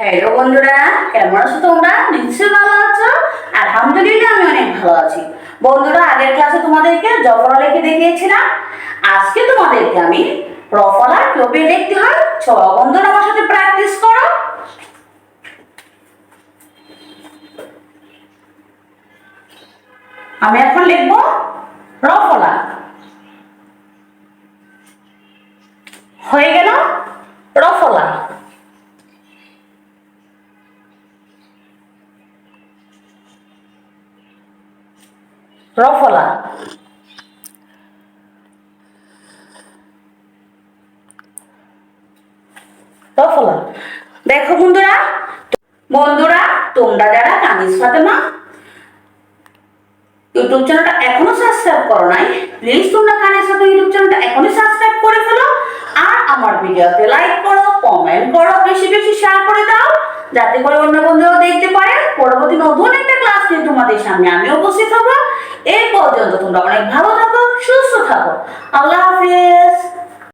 Hello বন্ধুরা, কেমন আছো তোমরা? নিশ্চয়ই ভালো আছো আলহামদুলিল্লাহ আমি অনেক ভালো আছি। বন্ধুরা, আগের ক্লাসে তোমাদেরকে জফলা লিখে দেখিয়েছিলাম। আজকে তোমাদেরকে আমি রফলা টপে লিখতে হয়, চলো বন্ধুরা, আমার সাথে প্র্যাকটিস করো। আমি এখন লিখব রফলা। হয়ে গেল রফলা। রফলা। রফলা। দেখো বন্ধুরা বন্ধুরা, তোমরা যারা কামিজ ফাতেমা, ইউটিউব চ্যানেলটা এখনও সাবস্ক্রাইব করো নাই প্লিজ তোমরা কানের সাথে ইউটিউব চ্যানেলটা এখনই সাবস্ক্রাইব করে ফেলো আর আমার ভিডিওতে লাইক করো কমেন্ট করো, বেশি বেশি শেয়ার করে দাও, যাতে করে অন্য বন্ধুরাও দেখতে পারে তোমাদের সামনে আমি উপস্থিত হব এই পর্যন্ত তোমরা অনেক ভালো থাকো সুস্থ থাকো।